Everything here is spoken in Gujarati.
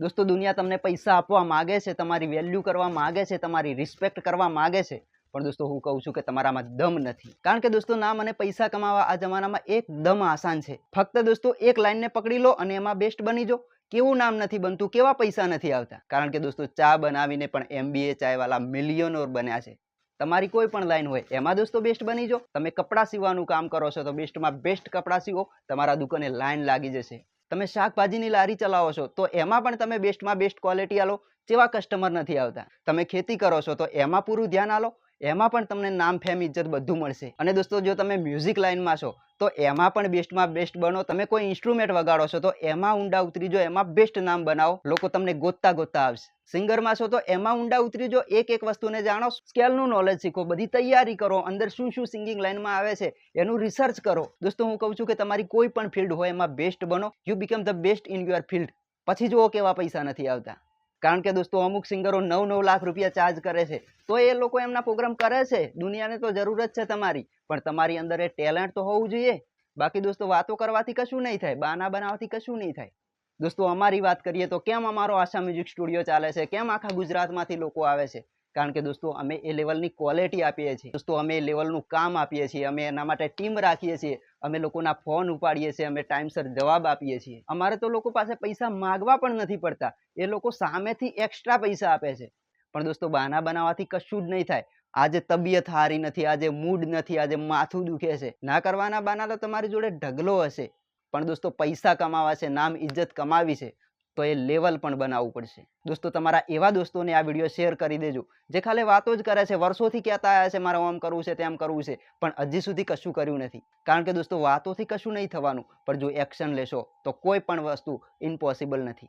દોસ્તો, દુનિયા તમને પૈસા આપવા માગે છે, તમારી વેલ્યુ કરવા માગે છે, તમારી રિસ્પેક્ટ કરવા માગે છે. પણ દોસ્તો, હું કહું છું કે તમારામાં દમ નથી. કારણ કે દોસ્તો નામ અને પૈસા કમાવા આ જમાનામાં એકદમ આસાન છે. ફક્ત દોસ્તો, એક લાઈનને પકડી લો અને એમાં બેસ્ટ બની જો કેવું નામ નથી બનતું, કેવા પૈસા નથી આવતા. કારણ કે દોસ્તો, ચા બનાવીને પણ એમબીએ ચાયવાલા મિલિયનોર બન્યા છે. તમારી કોઈ પણ લાઈન હોય, એમાં દોસ્તો બેસ્ટ બની જો તમે કપડાં સીવવાનું કામ કરો છો, તો બેસ્ટમાં બેસ્ટ કપડાં સીવો. તમારા દુકાને લાઈન લાગી જશે. તમે શાકભાજીની લારી ચલાવો છો, તો એમાં પણ તમે બેસ્ટમાં બેસ્ટ ક્વોલિટી આલો જેવા કસ્ટમર નથી આવતા. તમે ખેતી કરો છો, તો એમાં પૂરું ધ્યાન આલો. એમાં પણ તમને નામ, ફેમ, ઇજ્જત બધું મળશે. અને દોસ્તો, જો તમે મ્યુઝિક લાઇનમાં છો, તો એમાં પણ બેસ્ટમાં બેસ્ટ બનો. તમે કોઈ ઇન્સ્ટ્રુમેન્ટ વગાડો છો, તો એમાં ઊંડા ઉતરી જો એમાં બેસ્ટ નામ બનાવો. લોકો તમને ગોતતા ગોતતા આવશે. સિંગરમાં છો, તો એમાં ઊંડા ઉતરી જો એક એક વસ્તુને જાણો સ્કેલનું નોલેજ શીખો, બધી તૈયારી કરો, અંદર શું શું સિંગિંગ લાઇનમાં આવે છે, એનું રિસર્ચ કરો. દોસ્તો, હું કહું છું કે તમારી કોઈ પણ ફિલ્ડ હોય એમાં બેસ્ટ બનો. You become the best in your field પછી જુઓ કેવા પૈસા નથી આવતા. કારણ કે દોસ્તો, અમુક સિંગરો નવ નવ લાખ રૂપિયા ચાર્જ કરે છે. તો એ લોકો એમના પ્રોગ્રામ કરે છે. દુનિયાને તો જરૂરત છે તમારી. પણ તમારી અંદર એ ટેલેન્ટ તો હોવું જોઈએ. બાકી દોસ્તો, વાતો કરવાથી કશું નહીં થાય. બાના બનાવવાથી કશું નહીં થાય. દોસ્તો, અમારી વાત કરીએ તો કેમ અમારો આશા મ્યુઝિક સ્ટુડિયો ચાલે છે? કેમ આખા ગુજરાતમાંથી લોકો આવે છે? કારણ કે દોસ્તો, અમે એ લેવલની ક્વોલિટી આપીએ છીએ. દોસ્તો, અમે એ લેવલનું કામ આપીએ છીએ. અમે એના માટે ટીમ રાખીએ છીએ. અમે લોકોના ફોન ઉપાડીએ છીએ. અમે ટાઈમસર જવાબ આપીએ છીએ. અમારે તો લોકો પાસે પૈસા માગવા પણ નથી પડતા. એ લોકો સામેથી એક્સ્ટ્રા પૈસા આપે છે. પણ દોસ્તો, બહાના બનાવવાથી કશું જ નહીં થાય. આજે તબિયત સારી નથી, આજે મૂડ નથી, આજે માથું દુખે છે. ના કરવાના બાના તો તમારી જોડે ઢગલો હશે. પણ દોસ્તો, પૈસા કમાવા છે, નામ ઇજ્જત કમાવી છે. તો એ લેવલ પણ બનાવવું પડશે. દોસ્તો, તમારા એવા દોસ્તોને આ વીડિયો શેર કરી દેજો. જે ખાલી વાતો જ કરે છે, વર્ષોથી કહેતા આવ્યા છે, મારે આમ કરવું છે, તેમ કરવું છે, પણ હજી સુધી કશું કર્યું નથી. કારણ કે દોસ્તો, વાતોથી કશું નહીં થવાનું. પણ જો એક્શન લેશો, તો કોઈ પણ વસ્તુ ઇમ્પોસિબલ નથી.